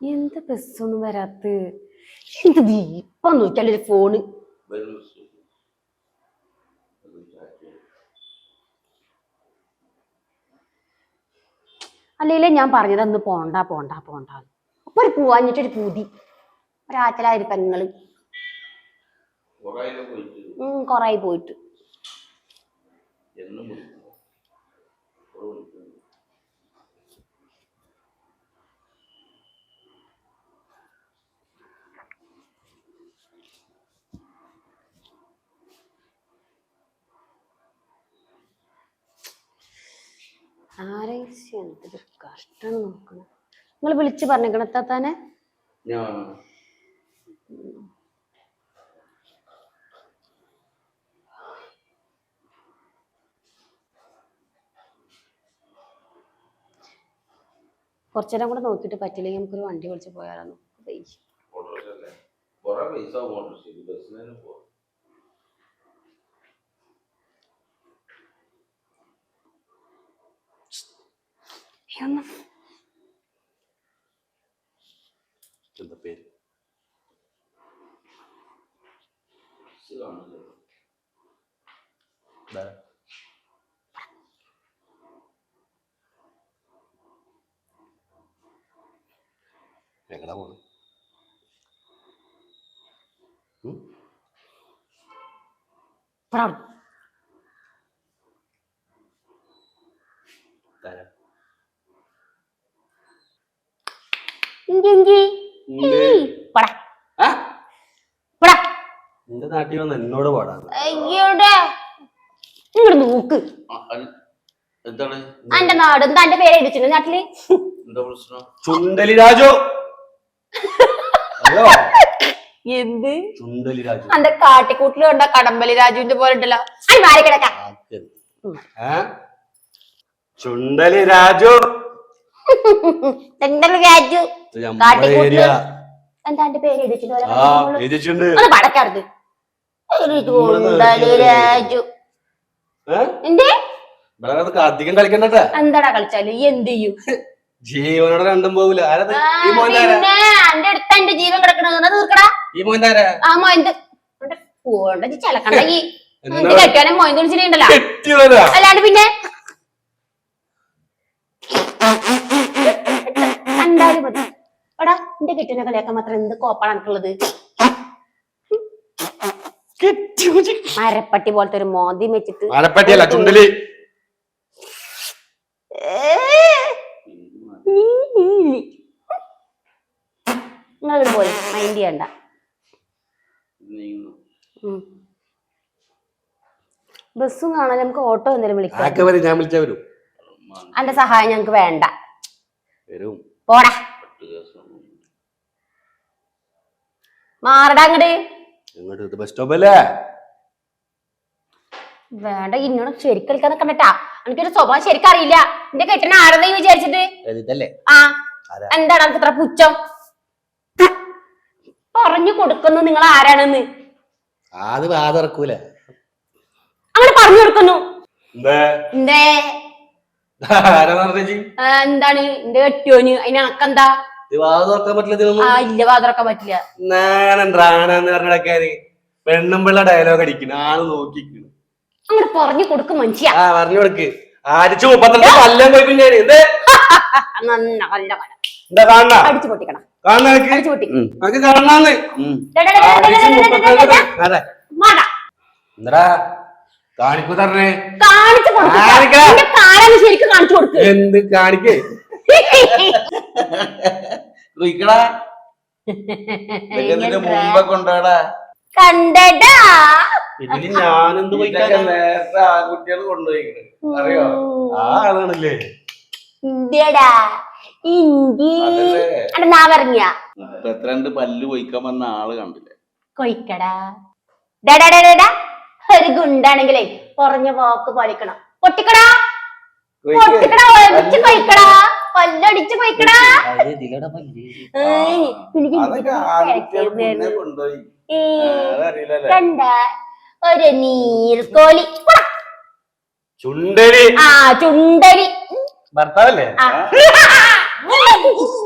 എന്ത് ബസ്സൊന്നും വരാത്ത എന്ത് ഇപ്പൊ ഫോണ്. അത് ചാറ്റ് ചെയ്യും. അല്ലെങ്കിലേ ഞാൻ പറഞ്ഞത് അന്ന് പോണ്ട പോണ്ട പോണ്ട അപ്പൊ ഒരു പോവാഞ്ഞിട്ടൊരു പൂതി. ഒരാറ്റലായിരിക്കും ഉം കൊറായി പോയിട്ട്. എന്തൊരു കഷ്ടം നോക്കണം. നിങ്ങൾ വിളിച്ച് പറഞ്ഞേക്കണം എത്താത്താനെ ഞാൻ കുറച്ചേരം കൂടെ നോക്കിയിട്ട് പറ്റില്ലെങ്കിൽ നമുക്കൊരു വണ്ടി വിളിച്ച് പോയാലോ. പൈസ എന്താ പേര് എങ്ങടാ തരാം പടാ ആ നിന്റെ നാട്ടിൽ വന്ന് എന്നോട് അയ്യോടെ. ഇങ്ങോട്ട് നോക്ക്. എന്താണ്? എന്റെ നാട് എന്താ എന്റെ പേര് എഴുതിച്ചിട്ടുണ്ട് നാട്ടിൽ? എന്താ പ്രശ്നം? ചുണ്ടലി രാജു. എന്ത്? ചുണ്ടലി രാജു. അന്റെ കാട്ടിക്കൂട്ടിൽ കണ്ട കടമ്പലി രാജുവിന്റെ പോലെ ഉണ്ടല്ലോ. അത് മാറി കിടക്കാം. ചുണ്ടലി രാജു. ചുണ്ടലി രാജു. എന്താ എന്റെ പേര് എഴുതിച്ചിട്ടുണ്ട് പടക്കരുത് രാജു? എന്തേ? അധികം കളിക്കണ്ടട്ടെ. എന്താടാ കളിച്ചാൽ? എന്ത് ചെയ്യും? ജീവനോട് രണ്ടും പോവില്ല എന്റെ അടുത്ത എന്റെ ജീവൻ കിടക്കണത്. തീർക്കടാ. ഈ മോന്താര ആ മൊയന്ത് പോണ്ട ചിലക്കണ്ട. ഈ കെട്ടിയാനെ വിളിച്ചിട്ടുണ്ടല്ലോ. അല്ലാണ്ട് പിന്നെ എന്റെ കെട്ടിനെ കളിയാക്കാൻ മാത്രം എന്ത് കോപ്പാണ് എനിക്കുള്ളത്? മരപ്പട്ടി പോലത്തെ ഒരു മോന്തി വെച്ചിട്ട് മരപ്പട്ടിയല്ല ചുണ്ടലി. നിങ്ങൾ പോയി മൈൻഡ് ചെയ്യണ്ട. നീങ്ങുന്നു. ഉം. ബസ്സും കാണാൻ നമുക്ക് ഓട്ടോ എന്തെങ്കിലും വിളിക്കാം അന്റെ ഞാൻ വിളിച്ചാ സഹായം ഞങ്ങക്ക് വേണ്ട. പോടാ. മാറടാ അങ്ങട്. ഇങ്ങോട്ട് ഇത് ബസ് സ്റ്റോപ്പ് അല്ലേ? വേണ്ട ഇന്നോട് ശരിക്കും കളിക്കാൻ നിക്കണ്ടട്ടാ. എനിക്കൊരു സ്വഭാവം ശരിക്കും അറിയില്ല. എന്റെ കെട്ടന ആരെന്ന് വിചാരിച്ചിട്ട് ഇതല്ലേ ആ. ആരാ? എന്താണ് അനക്ക് ഇത്ര പുച്ഛം? പറഞ്ഞു കൊടുക്കുന്നു നിങ്ങൾ ആരാണെന്ന്. അത് വാതിറക്കൂല. അങ്ങനെ പറഞ്ഞു കൊടുക്കുന്നു. എന്തേ? ആരാ പറഞ്ഞേച്ചി ആ, എന്താണ്? എന്റെ കെട്ടിയോന്. അതിന് അനക്കെന്താ? ഇല്ല വാതിറക്കാൻ പറ്റില്ല നാണെന്ന് പറഞ്ഞിടക്കാര് പെണ്ണും പിള്ള ഡയലോഗ് അടിക്കണ ആൾ നോക്കിക്കുന്നു അങ്ങനെ പറഞ്ഞു കൊടുക്കും മനുഷ്യ ആ പറഞ്ഞു കൊടുക്ക് ആരിച്ചു കൊല്ലം പോയി എന്തേ എന്താ കാണണ അടിച്ചു പൊട്ടിക്കണം കാണാന്ന്. എന്താ കാണിക്കു തരണേ കാണിച്ചു ശരിക്കും കാണിച്ചു കൊടുക്ക് എന്ത് കാണിക്കേ ഇതിന്റെ മുമ്പേ കൊണ്ടുപോടാ. കണ്ടടാ. ഇതിൽ ഞാനെന്ത് പോയി ഇതൊക്കെ നേരത്തെ ആൺകുട്ടികൾ കൊണ്ടുപോയിക്കണ്. അറിയോ? ആ ആളാണല്ലേ? ഇന്ത്യടാ. ഇന്ത്യ. മുപ്പത്തിരണ്ട് പല്ല് കൊയ്ക്കാൻ വന്ന ആൾ കണ്ടില്ലേ? കൊയ്ക്കടാ. ഒരു ഗുണ്ടാണെങ്കിലേ കുറഞ്ഞ വാക്ക് പാലിക്കണം. പൊട്ടിക്കടാ. പൊട്ടിക്കടാ കൊയ്ക്കടാ പല്ലടിച്ച് കൊയ്ക്കടാ അത് ഇതിലൂടെ പല്ല്. ഏയ്, എനിക്ക് അതൊക്കെ ഇതിന് ആൺകുട്ടികൾ കേൾക്കുന്നത്. മുന്നേ കൊണ്ടുപോയി ഈ അതറിയില്ലല്ലേ കണ്ട ഒരു നീർക്കോലി. ചുണ്ടരി. ആ ചുണ്ടരി. ഭർത്താവല്ലേ?